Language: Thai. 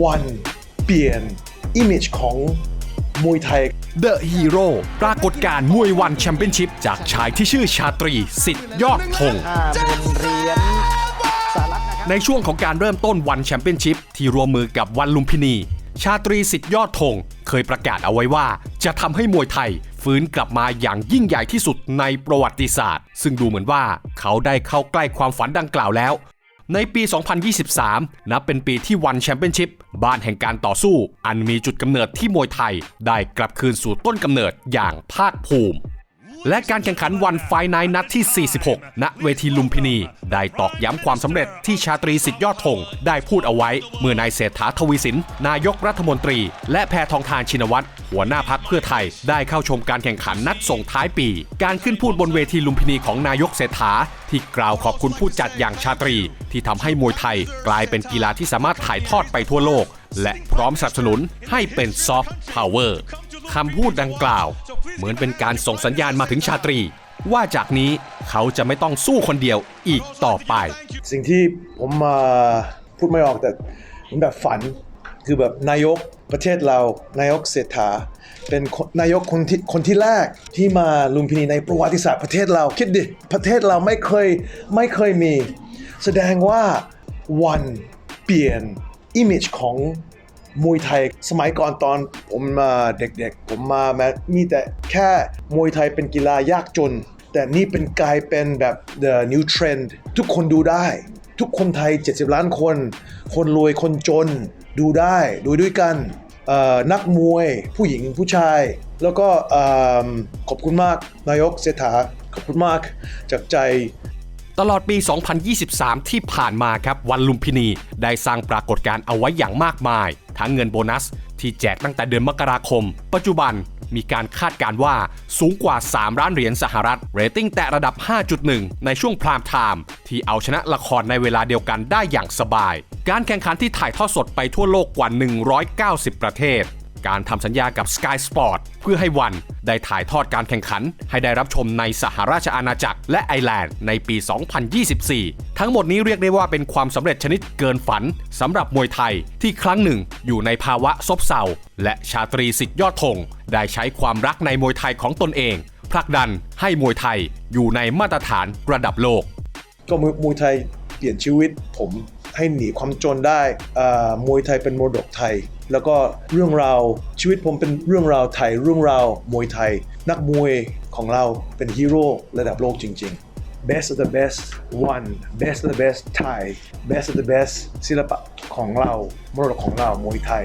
วันเปลี่ยนอิมเมจของมวยไทย The Hero ปรากฏการณ์มวยวันแชมเปี้ยนชิพจากชายที่ชื่อชาตรีสิทธิ์ยอดธง อ่าเป็นเหรียญสหรัฐนะครับในช่วงของการเริ่มต้นวันแชมเปี้ยนชิพที่รวมมือกับวันลุมพินี ชาตรีสิทธิ์ยอดธงเคยประกาศเอาไว้ว่า จะทำให้มวยไทย ฟื้นกลับมาอย่างยิ่งใหญ่ที่สุดในประวัติศาสตร์ ซึ่งดูเหมือนว่าเขาได้เข้าใกล้ความฝันดังกล่าวแล้ว ในปี 2023 นับเป็นปีที่วันแชมเปี้ยนชิพบ้านแห่งการต่อสู้ อันมีจุดกำเนิดที่มวยไทย ได้กลับคืนสู่ต้นกำเนิดอย่างภาคภูมิ และการแข่งขันวันไฟไนท์นัดที่ 46 ณ เวทีลุมพินี ได้ตอกย้ำความสำเร็จที่ชาตรีสิทธิยอดธงได้พูดเอาไว้ เมื่อนายเศรษฐาทวีสิน นายกรัฐมนตรี และแพทองทานชินวัตรหัวหน้าพักเพื่อไทย ได้เข้าชมการแข่งขันนัดส่งท้ายปี การขึ้นพูดบนเวทีลุมพินีของนายกเศรษฐา ที่กล่าวขอบคุณผู้จัดอย่างชาตรี ที่ทำให้มวยไทย กลายเป็นกีฬาที่สามารถถ่ายทอดไปทั่วโลก และพร้อมสนับสนุนให้เป็นซอฟต์พาวเวอร์คำพูดดังกล่าว เหมือนเป็นการส่งสัญญาณมาถึงชาตรี ว่าจากนี้เขาจะไม่ต้องสู้คนเดียวอีกต่อไป สิ่งที่ผมมาพูดไม่ออกแต่ผมแบบฝันคือแบบนายกประเทศเรานายกเศรษฐา เป็นนนายกคนที่คนที่แรกที่มาลุมพินีในประวัติศาสตร์ประเทศเราคิดดิประเทศเราไม่เคยไม่เคยมี แสดงว่าวันเปลี่ยนอิมเมจของ มวยไทยสมัยก่อนตอนผมมาเด็กๆ ผมมาแม้มีแต่แค่มวยไทยเป็นกีฬายากจน แต่นี่เป็นกลายเป็นแบบ the new trend ทุกคนดูได้ ทุกคนไทย 70 ล้านคน คนรวยคนจน ดูได้ดูด้วยกันนักมวยผู้หญิงผู้ชาย แล้วก็ขอบคุณมากนายกเศรษฐาขอบคุณมากจากใจตลอดปี 2023 ที่ผ่านมาครับวันลุมพินี ได้สร้างปรากฏการณ์เอาไว้อย่างมากมาย ทั้งเงินโบนัสที่แจกตั้งแต่เดือนมกราคม ปัจจุบันมีการคาดการว่าสูงกว่า 3 ล้านเหรียญสหรัฐ เรตติ้งแตะระดับ 5.1 ในช่วงพรามไทม์ที่เอาชนะละครในเวลาเดียวกันได้อย่างสบาย การแข่งขันที่ถ่ายทอดสดไปทั่วโลกกว่า 190 ประเทศ การทำสัญญากับ Sky Sport เพื่อให้วันได้ถ่ายทอดการแข่งขัน ให้ได้รับชมในสหราชอาณาจักรและไอร์แลนด์ในปี 2024 ทั้งหมดนี้เรียกได้ว่าเป็นความสำเร็จชนิดเกินฝันสำหรับมวยไทยที่ครั้งหนึ่งอยู่ในภาวะซบเซาและชาตรีสิทธิ์ยอดธงได้ใช้ความรักในมวยไทยของตนเองผลักดันให้มวยไทยอยู่ในมาตรฐานระดับโลก ก็มวยไทยเปลี่ยนชีวิตผม ให้หนีความจนได้มวยไทยเป็นมรดกไทย แล้วก็เรื่องราวชีวิตผมเป็นเรื่องราวไทย เรื่องราวมวยไทย นักมวยของเราเป็นฮีโร่ระดับโลกจริง ๆ best of the best one best of the best Thai best of the best ศิลปะของเรามรดกของเรามวยไทย